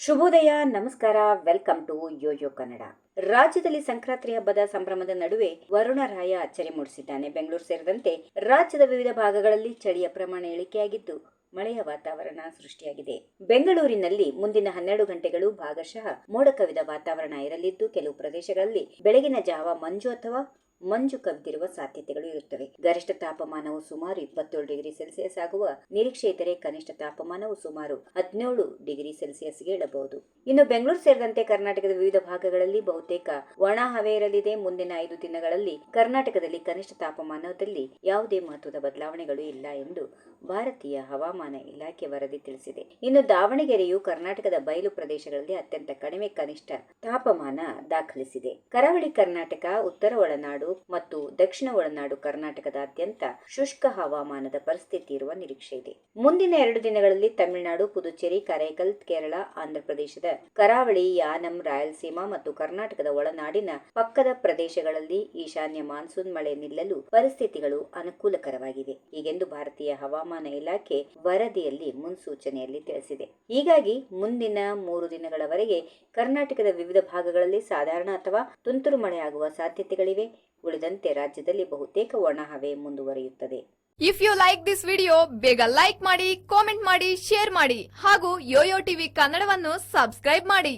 ಶುಭೋದಯ, ನಮಸ್ಕಾರ, welcome to Yoyo Kannada. ರಾಜ್ಯದಲ್ಲಿ ಸಂಕ್ರಾಂತಿ ಹಬ್ಬದ ಸಂಭ್ರಮದ ನಡುವೆ ವರುಣರಾಯ ಅಚ್ಚರಿ ಮೂಡಿಸಿದ್ದಾನೆ. ಬೆಂಗಳೂರು ಸೇರಿದಂತೆ ರಾಜ್ಯದ ವಿವಿಧ ಭಾಗಗಳಲ್ಲಿ ಚಳಿಯ ಪ್ರಮಾಣ ಇಳಿಕೆಯಾಗಿದ್ದು ಮಳೆಯ ವಾತಾವರಣ ಸೃಷ್ಟಿಯಾಗಿದೆ. ಬೆಂಗಳೂರಿನಲ್ಲಿ ಮುಂದಿನ ಹನ್ನೆರಡು ಗಂಟೆಗಳು ಭಾಗಶಃ ಮೋಡ ಕವಿದ ವಾತಾವರಣ ಇರಲಿದ್ದು, ಕೆಲವು ಪ್ರದೇಶಗಳಲ್ಲಿ ಬೆಳಗಿನ ಜಾವ ಮಂಜು ಅಥವಾ ಮಂಜು ಕವಿದಿರುವ ಸಾಧ್ಯತೆಗಳು ಇರುತ್ತವೆ. ಗರಿಷ್ಠ ತಾಪಮಾನವು ಸುಮಾರು ಇಪ್ಪತ್ತೇಳು ಡಿಗ್ರಿ ಸೆಲ್ಸಿಯಸ್ ಆಗುವ ನಿರೀಕ್ಷೆ ಇದ್ದರೆ ಕನಿಷ್ಠ ತಾಪಮಾನವು ಸುಮಾರು ಹದಿನೇಳು ಡಿಗ್ರಿ ಸೆಲ್ಸಿಯಸ್ಗೆ ಇಡಬಹುದು. ಇನ್ನು ಬೆಂಗಳೂರು ಸೇರಿದಂತೆ ಕರ್ನಾಟಕದ ವಿವಿಧ ಭಾಗಗಳಲ್ಲಿ ಬಹುತೇಕ ಒಣ ಹವೆ ಇರಲಿದೆ ಮುಂದಿನ ಐದು ದಿನಗಳಲ್ಲಿ ಕರ್ನಾಟಕದಲ್ಲಿ ಕನಿಷ್ಠ ತಾಪಮಾನದಲ್ಲಿ ಯಾವುದೇ ಮಹತ್ವದ ಬದಲಾವಣೆಗಳು ಇಲ್ಲ ಎಂದು ಭಾರತೀಯ ಹವಾಮಾನ ಇಲಾಖೆ ವರದಿ ತಿಳಿಸಿದೆ. ಇನ್ನು ದಾವಣಗೆರೆಯು ಕರ್ನಾಟಕದ ಬಯಲು ಪ್ರದೇಶಗಳಲ್ಲಿ ಅತ್ಯಂತ ಕಡಿಮೆ ಕನಿಷ್ಠ ತಾಪಮಾನ ದಾಖಲಿಸಿದೆ. ಕರಾವಳಿ ಕರ್ನಾಟಕ, ಉತ್ತರ ಒಳನಾಡು ಮತ್ತು ದಕ್ಷಿಣ ಒಳನಾಡು ಕರ್ನಾಟಕದಾದ್ಯಂತ ಶುಷ್ಕ ಹವಾಮಾನದ ಪರಿಸ್ಥಿತಿ ಇರುವ ನಿರೀಕ್ಷೆ ಇದೆ. ಮುಂದಿನ ಎರಡು ದಿನಗಳಲ್ಲಿ ತಮಿಳುನಾಡು, ಪುದುಚೇರಿ, ಕರೈಕಲ್, ಕೇರಳ, ಆಂಧ್ರಪ್ರದೇಶದ ಕರಾವಳಿ, ಯಾನಂ, ರಾಯಲಸೀಮಾ ಮತ್ತು ಕರ್ನಾಟಕದ ಒಳನಾಡಿನ ಪಕ್ಕದ ಪ್ರದೇಶಗಳಲ್ಲಿ ಈಶಾನ್ಯ ಮಾನ್ಸೂನ್ ಮಳೆ ನಿಲ್ಲಲು ಪರಿಸ್ಥಿತಿಗಳು ಅನುಕೂಲಕರವಾಗಿವೆ. ಹೀಗೆಂದು ಭಾರತೀಯ ಹವಾಮಾನ ಇಲಾಖೆ ವರದಿಯಲ್ಲಿ ಮುನ್ಸೂಚನೆಯಲ್ಲಿ ತಿಳಿಸಿದೆ. ಹೀಗಾಗಿ ಮುಂದಿನ ಮೂರು ದಿನಗಳವರೆಗೆ ಕರ್ನಾಟಕದ ವಿವಿಧ ಭಾಗಗಳಲ್ಲಿ ಸಾಧಾರಣ ಅಥವಾ ತುಂತುರು ಮಳೆಯಾಗುವ ಸಾಧ್ಯತೆಗಳಿವೆ. ಉಳಿದಂತೆ ರಾಜ್ಯದಲ್ಲಿ ಬಹುತೇಕ ಒಣಹವೆ ಮುಂದುವರಿಯುತ್ತದೆ. If you like this video ಬೇಗ ಲೈಕ್ ಮಾಡಿ ಕಾಮೆಂಟ್ ಮಾಡಿ ಶೇರ್ ಮಾಡಿ ಹಾಗೂ ಯೋಯೋ ಟಿವಿ ಕನ್ನಡವನ್ನು ಸಬ್ಸ್ಕ್ರೈಬ್ ಮಾಡಿ.